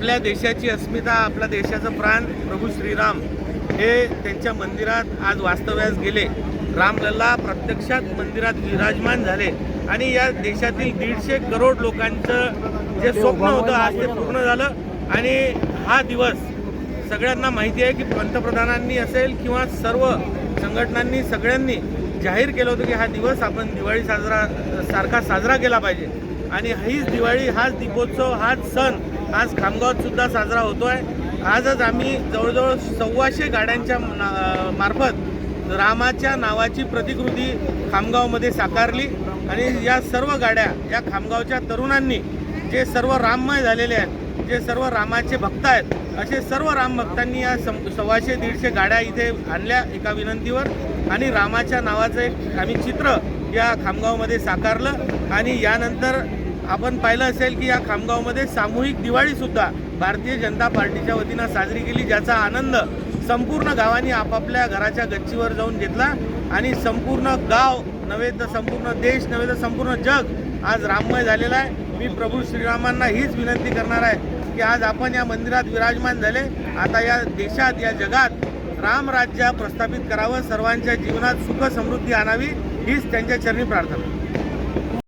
आपल्या देशाची अस्मिता आपल्या देशाचं प्राण प्रभू श्रीराम हे त्यांच्या मंदिरात आज वास्तव्यास गेले. रामलल्ला प्रत्यक्षात मंदिरात विराजमान झाले. आणि या देशातील दीडशे करोड लोकांचं जे स्वप्न होतं आज ते पूर्ण झालं. आणि हा दिवस सगळ्यांना माहिती आहे की पंतप्रधानांनी असेल किंवा सर्व संघटनांनी सगळ्यांनी जाहीर केलं होतं की हा दिवस आपण दिवाळी साजरा सारखा साजरा केला पाहिजे. आणि हीच दिवाळी हाच दीपोत्सव हाच सण आज खामगावात सुद्धा साजरा आहे आजच आम्ही जवळजवळ सव्वाशे गाड्यांच्या ना- मार्फत रामाच्या नावाची प्रतिकृती खामगावमध्ये साकारली आणि या सर्व गाड्या या खामगावच्या तरुणांनी जे सर्व राममय झालेले आहेत जे सर्व रामाचे भक्त आहेत असे सर्व राम भक्तांनी या सम सव्वाशे दीडशे गाड्या इथे आणल्या एका विनंतीवर आणि रामाच्या नावाचं एक आम्ही चित्र या खामगावमध्ये साकारलं आणि यानंतर आपण पाहिलं असेल की या खामगावमध्ये सामूहिक दिवाळीसुद्धा भारतीय जनता पार्टीच्या वतीनं साजरी केली ज्याचा आनंद संपूर्ण गावांनी आपापल्या घराच्या गच्चीवर जाऊन घेतला. आणि संपूर्ण गाव नव्हे तर संपूर्ण देश नव्हे तर संपूर्ण जग आज राममय झालेला आहे. मी प्रभू श्रीरामांना हीच विनंती करणार आहे की आज आपण या मंदिरात विराजमान झाले. आता या देशात या जगात रामराज्य प्रस्थापित करावं सर्वांच्या जीवनात सुख समृद्धी आणावी हीच त्यांच्या चरणी प्रार्थना.